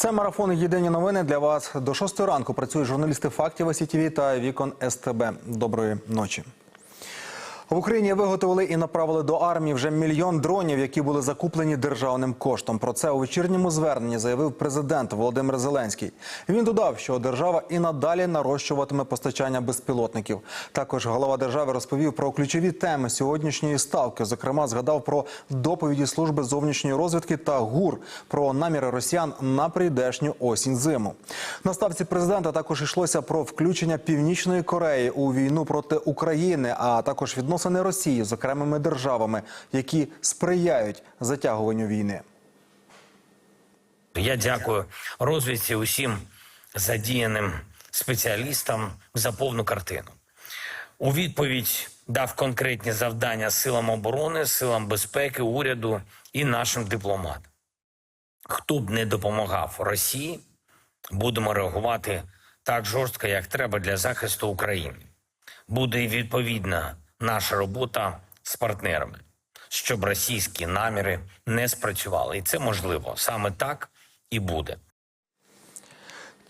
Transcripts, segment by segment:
Це марафон Єдині новини для вас. До шостої ранку працюють журналісти фактів СІТВ та Вікон СТБ. Доброї ночі. В Україні виготовили і направили до армії вже мільйон дронів, які були закуплені державним коштом. Про це у вечірньому зверненні заявив президент Володимир Зеленський. Він додав, що держава і надалі нарощуватиме постачання безпілотників. Також голова держави розповів про ключові теми сьогоднішньої ставки. Зокрема, згадав про доповіді служби зовнішньої розвідки та ГУР про наміри росіян на прийдешню осінь зиму. На ставці президента також йшлося про включення Північної Кореї у війну проти України, а також відносини Росії з окремими державами, які сприяють затягуванню війни. Я дякую розвідці усім задіяним спеціалістам за повну картину. У відповідь дав конкретні завдання силам оборони, силам безпеки, уряду і нашим дипломатам. Хто б не допомагав Росії, будемо реагувати так жорстко, як треба для захисту України. Буде відповідна наша робота з партнерами, щоб російські наміри не спрацювали. І це можливо саме так і буде.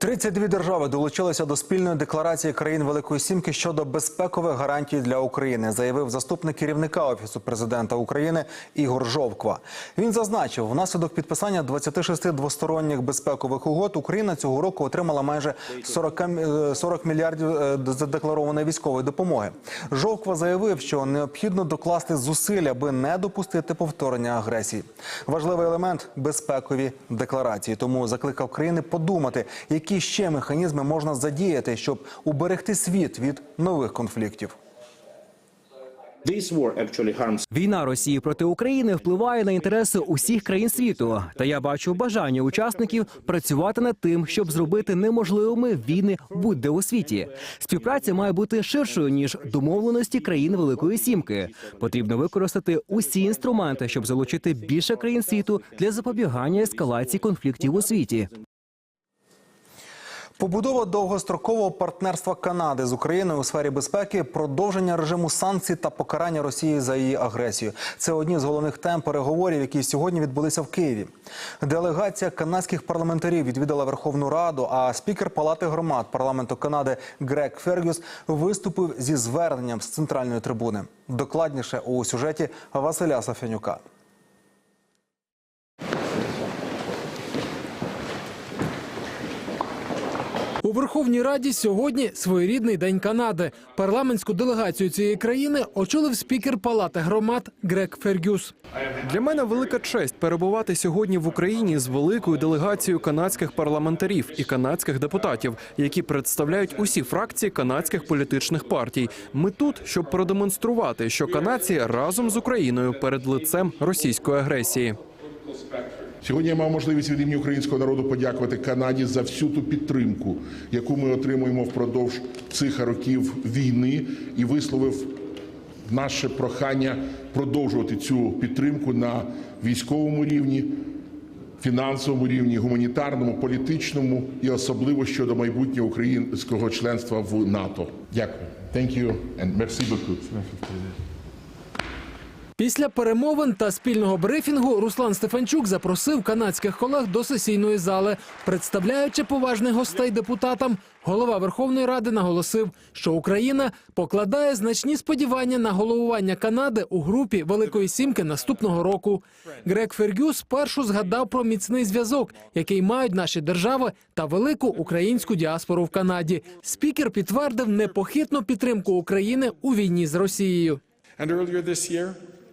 32 держави долучилися до спільної декларації країн Великої Сімки щодо безпекових гарантій для України, заявив заступник керівника офісу президента України Ігор Жовква. Він зазначив, внаслідок підписання 26 двосторонніх безпекових угод Україна цього року отримала майже 40, м- е, 40 мільярдів е, задекларованої військової допомоги. Жовква заявив, що необхідно докласти зусиль, аби не допустити повторення агресії. Важливий елемент безпекові декларації. Тому закликав країни подумати, які ще механізми можна задіяти, щоб уберегти світ від нових конфліктів. Війна Росії проти України впливає на інтереси усіх країн світу. Та я бачу бажання учасників працювати над тим, щоб зробити неможливими війни будь-де у світі. Співпраця має бути ширшою ніж домовленості країн Великої Сімки. Потрібно використати усі інструменти, щоб залучити більше країн світу для запобігання ескалації конфліктів у світі. Побудова довгострокового партнерства Канади з Україною у сфері безпеки, продовження режиму санкцій та покарання Росії за її агресію. Це одні з головних тем переговорів, які сьогодні відбулися в Києві. Делегація канадських парламентарів відвідала Верховну Раду. А спікер Палати громад парламенту Канади Грег Фергюс виступив зі зверненням з центральної трибуни. Докладніше у сюжеті Василя Сафянюка. У Верховній Раді сьогодні своєрідний день Канади. Парламентську делегацію цієї країни очолив спікер Палати громад Грег Фергюс. Для мене велика честь перебувати сьогодні в Україні з великою делегацією канадських парламентарів і канадських депутатів, які представляють усі фракції канадських політичних партій. Ми тут, щоб продемонструвати, що канадці разом з Україною перед лицем російської агресії. Сьогодні я мав можливість від імені українського народу подякувати Канаді за всю ту підтримку, яку ми отримуємо впродовж цих років війни, і висловив наше прохання продовжувати цю підтримку на військовому рівні, фінансовому рівні, гуманітарному, політичному і особливо щодо майбутнього українського членства в НАТО. Дякую. Thank you and merci beaucoup. Після перемовин та спільного брифінгу Руслан Стефанчук запросив канадських колег до сесійної зали. Представляючи поважних гостей депутатам, голова Верховної Ради наголосив, що Україна покладає значні сподівання на головування Канади у групі Великої Сімки наступного року. Грег Фергюс першу згадав про міцний зв'язок, який мають наші держави та велику українську діаспору в Канаді. Спікер підтвердив непохитну підтримку України у війні з Росією.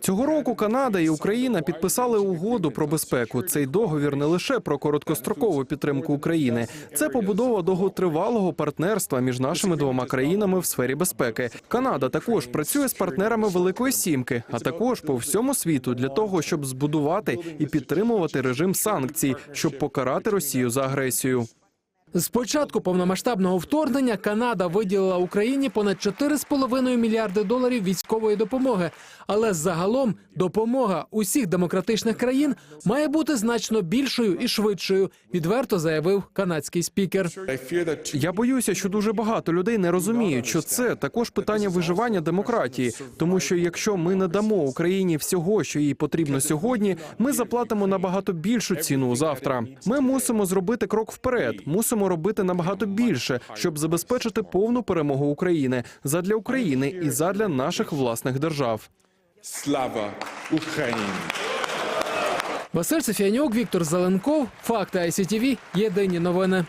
Цього року Канада і Україна підписали угоду про безпеку. Цей договір не лише про короткострокову підтримку України, це побудова довготривалого партнерства між нашими двома країнами в сфері безпеки. Канада також працює з партнерами Великої Сімки, а також по всьому світу для того, щоб збудувати і підтримувати режим санкцій, щоб покарати Росію за агресію. З початку повномасштабного вторгнення Канада виділила Україні понад 4,5 мільярди доларів військової допомоги. Але загалом допомога усіх демократичних країн має бути значно більшою і швидшою. Відверто заявив канадський спікер. Я боюся, що дуже багато людей не розуміють, що це також питання виживання демократії. Тому що якщо ми не дамо Україні всього, що їй потрібно сьогодні, ми заплатимо набагато більшу ціну завтра. Ми мусимо зробити крок вперед, мусимо робити набагато більше, щоб забезпечити повну перемогу України задля України і задля наших власних держав. Слава Україні! Василь Сефіанюк, Віктор Зеленков. Факти ICTV. Єдині новини.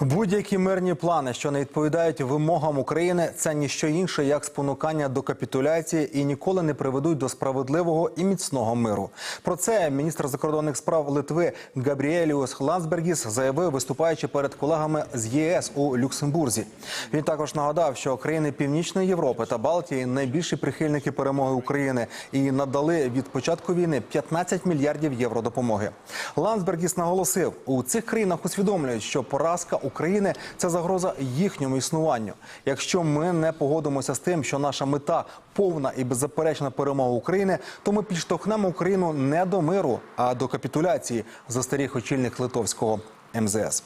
Будь-які мирні плани, що не відповідають вимогам України, це ніщо інше як спонукання до капітуляції і ніколи не приведуть до справедливого і міцного миру. Про це міністр закордонних справ Литви Габріеліус Лансбергіс заявив, виступаючи перед колегами з ЄС у Люксембурзі. Він також нагадав, що країни Північної Європи та Балтії найбільші прихильники перемоги України і надали від початку війни 15 мільярдів євро допомоги. Лансбергіс наголосив, у цих країнах усвідомлюють, що поразка України це загроза їхньому існуванню. Якщо ми не погодимося з тим, що наша мета повна і беззаперечна перемога України, то ми підштовхнемо Україну не до миру, а до капітуляції, застеріг очільник литовського МЗС.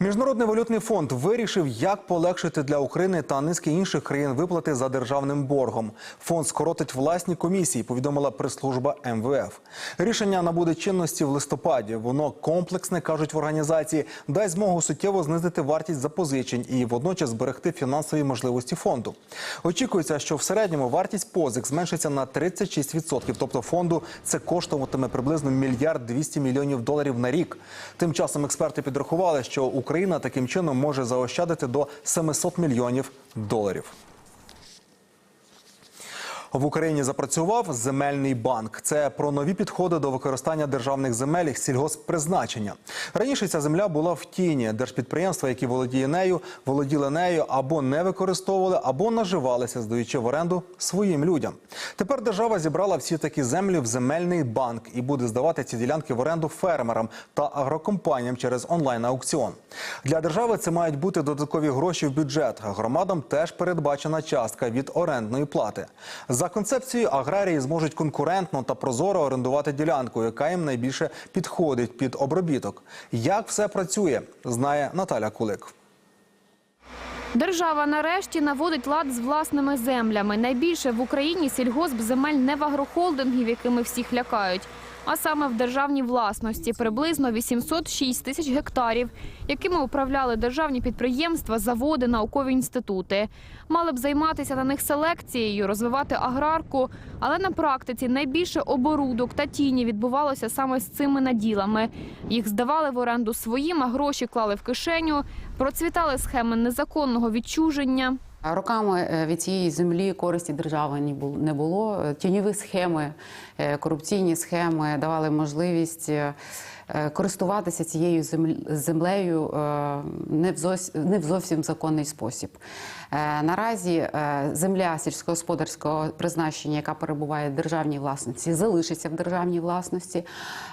Міжнародний валютний фонд вирішив, як полегшити для України та низки інших країн виплати за державним боргом. Фонд скоротить власні комісії, повідомила прес-служба МВФ. Рішення набуде чинності в листопаді. Воно комплексне, кажуть в організації, дасть змогу суттєво знизити вартість запозичень і водночас зберегти фінансові можливості фонду. Очікується, що в середньому вартість позик зменшиться на 36%. Тобто фонду це коштуватиме приблизно мільярд 200 мільйонів доларів на рік. Тим часом експерти підрахували, що Україна таким чином може заощадити до 700 мільйонів доларів. В Україні запрацював земельний банк. Це про нові підходи до використання державних земель сільгосппризначення. Раніше ця земля була в тіні. Держпідприємства, які володіє нею, володіли нею або не використовували, або наживалися, здаючи в оренду своїм людям. Тепер держава зібрала всі такі землі в земельний банк і буде здавати ці ділянки в оренду фермерам та агрокомпаніям через онлайн-аукціон. Для держави це мають бути додаткові гроші в бюджет. Громадам теж передбачена частка від орендної плати. За концепцією аграрії зможуть конкурентно та прозоро орендувати ділянку, яка їм найбільше підходить під обробіток. Як все працює, знає Наталя Кулик. Держава нарешті наводить лад з власними землями. Найбільше в Україні сільгосп земель не в агрохолдингів, якими всіх лякають, а саме в державній власності приблизно 806 тисяч гектарів, якими управляли державні підприємства, заводи, наукові інститути. Мали б займатися на них селекцією, розвивати аграрку, але на практиці найбільше оборудок та тіні відбувалося саме з цими наділами. Їх здавали в оренду своїм, а гроші клали в кишеню. Процвітали схеми незаконного відчуження. Роками е, від цієї землі користі держави не було. Е, Тіньові схеми, е, корупційні схеми давали можливість користуватися цією землею е, не в зовсім законний спосіб. Е, Наразі е, земля сільськогосподарського призначення, яка перебуває в державній власності, залишиться в державній власності.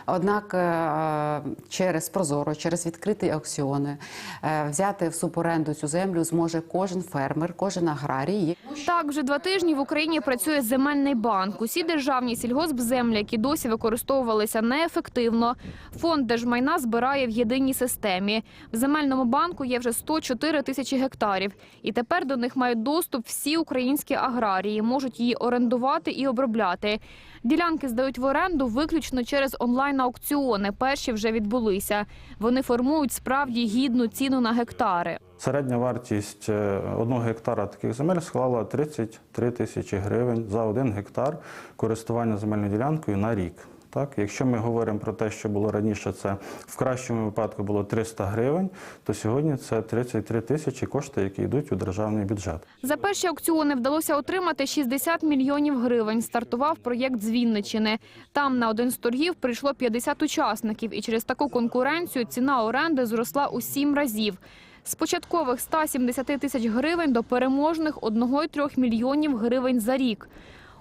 Однак е, через Прозоро, через відкриті аукціони е, взяти в суборенду цю землю зможе кожен фермер, кожен аграрій. Так, вже два тижні в Україні працює земельний банк. Усі державні сільгоспземлі, які досі використовувалися неефективно, фонд держмайна збирає в єдиній системі. В земельному банку є вже 104 тисячі гектарів, і тепер до них мають доступ всі українські аграрії, можуть її орендувати і обробляти. Ділянки здають в оренду виключно через онлайн-аукціони. Перші вже відбулися. Вони формують справді гідну ціну на гектари. Середня вартість е, одного гектара таких земель склала 33 тисячі гривень за один гектар користування земельною ділянкою на рік. Так, якщо ми говоримо про те, що було раніше, це в кращому випадку було 300 гривень, то сьогодні це 33 тисячі кошти, які йдуть у державний бюджет. За перші аукціони вдалося отримати 60 мільйонів гривень. Стартував проєкт з Вінничини. Там на один з торгів прийшло 50 учасників, і через таку конкуренцію ціна оренди зросла у сім разів. З початкових 170 тисяч гривень до переможних 1,3 мільйонів гривень за рік.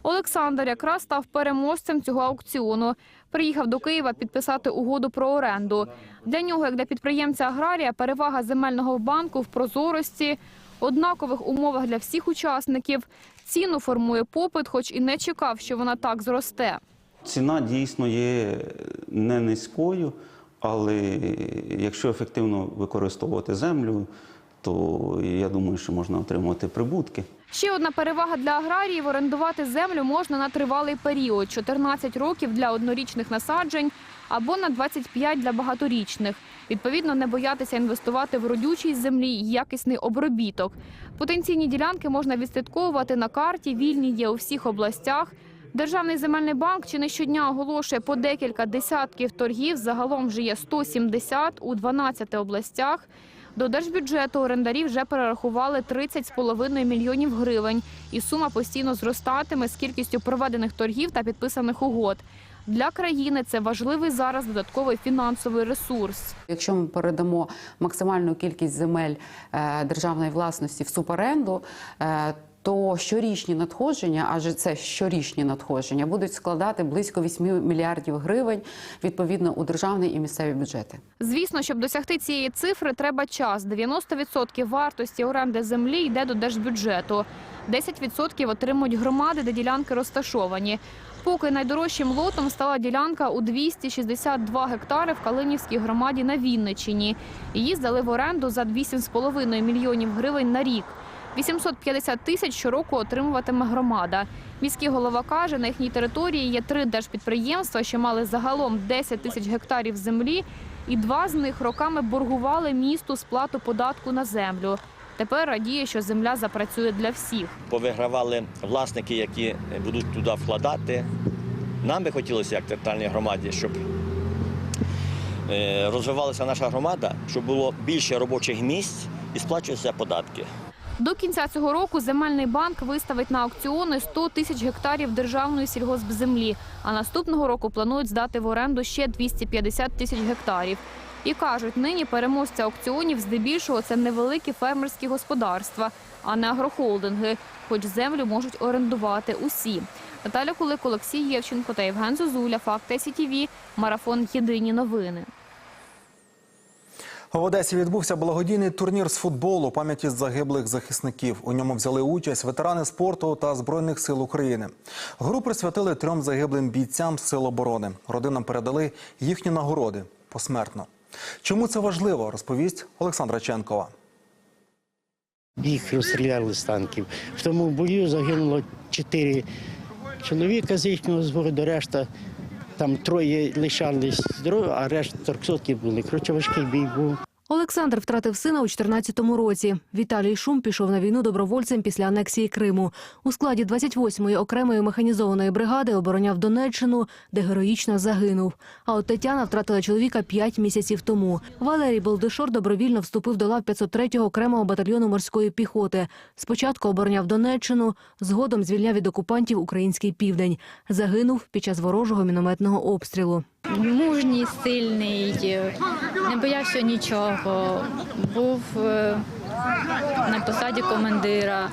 Олександр якраз став переможцем цього аукціону. Приїхав до Києва підписати угоду про оренду. Для нього, як для підприємця аграрія, перевага земельного банку в прозорості, однакових умовах для всіх учасників. Ціну формує попит, хоч і не чекав, що вона так зросте. Ціна дійсно є не низькою, але якщо ефективно використовувати землю, то я думаю, що можна отримувати прибутки. Ще одна перевага для аграріїв – орендувати землю можна на тривалий період – 14 років для однорічних насаджень або на 25 для багаторічних. Відповідно, не боятися інвестувати в родючість землі і якісний обробіток. Потенційні ділянки можна відслідковувати на карті, вільні є у всіх областях. Державний земельний банк чи не щодня оголошує по декілька десятків торгів. Загалом вже є 170 у 12 областях. До держбюджету орендарі вже перерахували 30,5 мільйонів гривень. І сума постійно зростатиме з кількістю проведених торгів та підписаних угод. Для країни це важливий зараз додатковий фінансовий ресурс. Якщо ми передамо максимальну кількість земель е, державної власності в суборенду, е, то щорічні надходження, адже це щорічні надходження, будуть складати близько 8 мільярдів гривень відповідно у державний і місцеві бюджети. Звісно, щоб досягти цієї цифри, треба час. 90% вартості оренди землі йде до держбюджету. 10% отримують громади, де ділянки розташовані. Поки найдорожчим лотом стала ділянка у 262 гектари в Калинівській громаді на Вінниччині. Її здали в оренду за 8,5 мільйонів гривень на рік. 850 тисяч щороку отримуватиме громада. Міський голова каже, на їхній території є три держпідприємства, що мали загалом 10 тисяч гектарів землі, і два з них роками боргували місту сплату податку на землю. Тепер радіє, що земля запрацює для всіх. повигравали власники, які будуть туди вкладати. Нам би хотілося, як територіальній громаді, щоб е, розвивалася наша громада, щоб було більше робочих місць і сплачувалися податки. До кінця цього року земельний банк виставить на аукціони 100 тисяч гектарів державної сільгоспземлі, а наступного року планують здати в оренду ще 250 тисяч гектарів. І кажуть, нині переможця аукціонів здебільшого це невеликі фермерські господарства, а не агрохолдинги, хоч землю можуть орендувати усі. Наталя Кулик, Олексій Євченко та Євген Зозуля. Факти СІТІВІ. Марафон Єдині новини. В Одесі відбувся благодійний турнір з футболу пам'яті загиблих захисників. У ньому взяли участь ветерани спорту та збройних сил України. Гру присвятили трьом загиблим бійцям сил оборони. Родинам передали їхні нагороди посмертно. Чому це важливо, розповість Олександра Ченкова. Їх розстріляли з танків. В тому бою загинуло чотири чоловіка з їхнього зводу, решта там троє лишались здорові, а решта торксотки були. Коротше, важкий бій був. Олександр втратив сина у 14-му році. Віталій Шум пішов на війну добровольцем після анексії Криму. У складі 28-ї окремої механізованої бригади обороняв Донеччину, де героїчно загинув. А от Тетяна втратила чоловіка 5 місяців тому. Валерій Болдишор добровільно вступив до лав 503-го окремого батальйону морської піхоти. Спочатку обороняв Донеччину, згодом звільняв від окупантів український південь. Загинув під час ворожого мінометного обстрілу. Мужній, сильний, не боявся нічого. Був е, на посаді командира.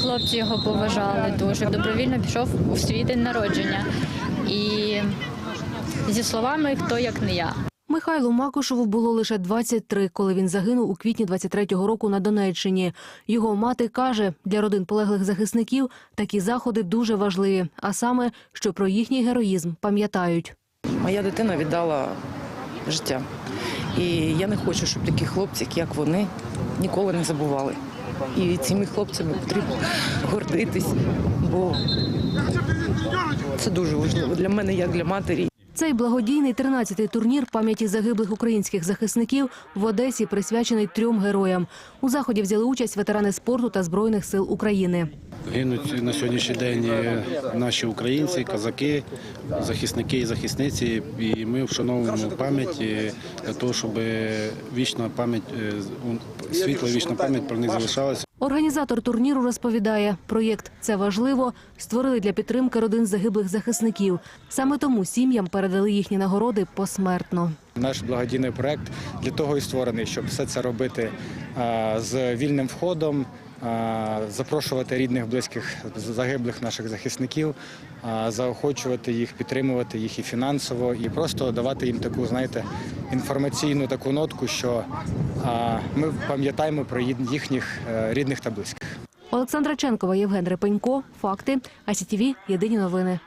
Хлопці його поважали дуже. Добровільно пішов у свій день народження. І зі словами хто як не я. Михайлу Макушеву було лише 23, коли він загинув у квітні 23-го року на Донеччині. Його мати каже, для родин полеглих захисників такі заходи дуже важливі, а саме, що про їхній героїзм пам'ятають. Моя дитина віддала життя. І я не хочу, щоб такі хлопці, як вони, ніколи не забували. І цими хлопцями потрібно гордитись, бо це дуже важливо для мене, як для матері. Цей благодійний 13-й турнір пам'яті загиблих українських захисників в Одесі присвячений трьом героям. У заході взяли участь ветерани спорту та збройних сил України. Гинуть на сьогоднішній день е, наші українці, козаки, захисники і захисниці. І ми вшановуємо пам'ять е, для того, щоб вічна пам'ять, е, світла вічна пам'ять про них залишалася. Організатор турніру розповідає, проєкт це важливо створили для підтримки родин загиблих захисників. Саме тому сім'ям передали їхні нагороди посмертно. Наш благодійний проект для того і створений, щоб все це робити з вільним входом, запрошувати рідних, близьких загиблих наших захисників, заохочувати їх, підтримувати їх і фінансово, і просто давати їм таку, знаєте, інформаційну таку нотку, що ми пам'ятаємо про їхніх е, рідних та близьких. Олександра Ченкова, Євген Репенько. Факти. АСІТІВІ. Єдині новини.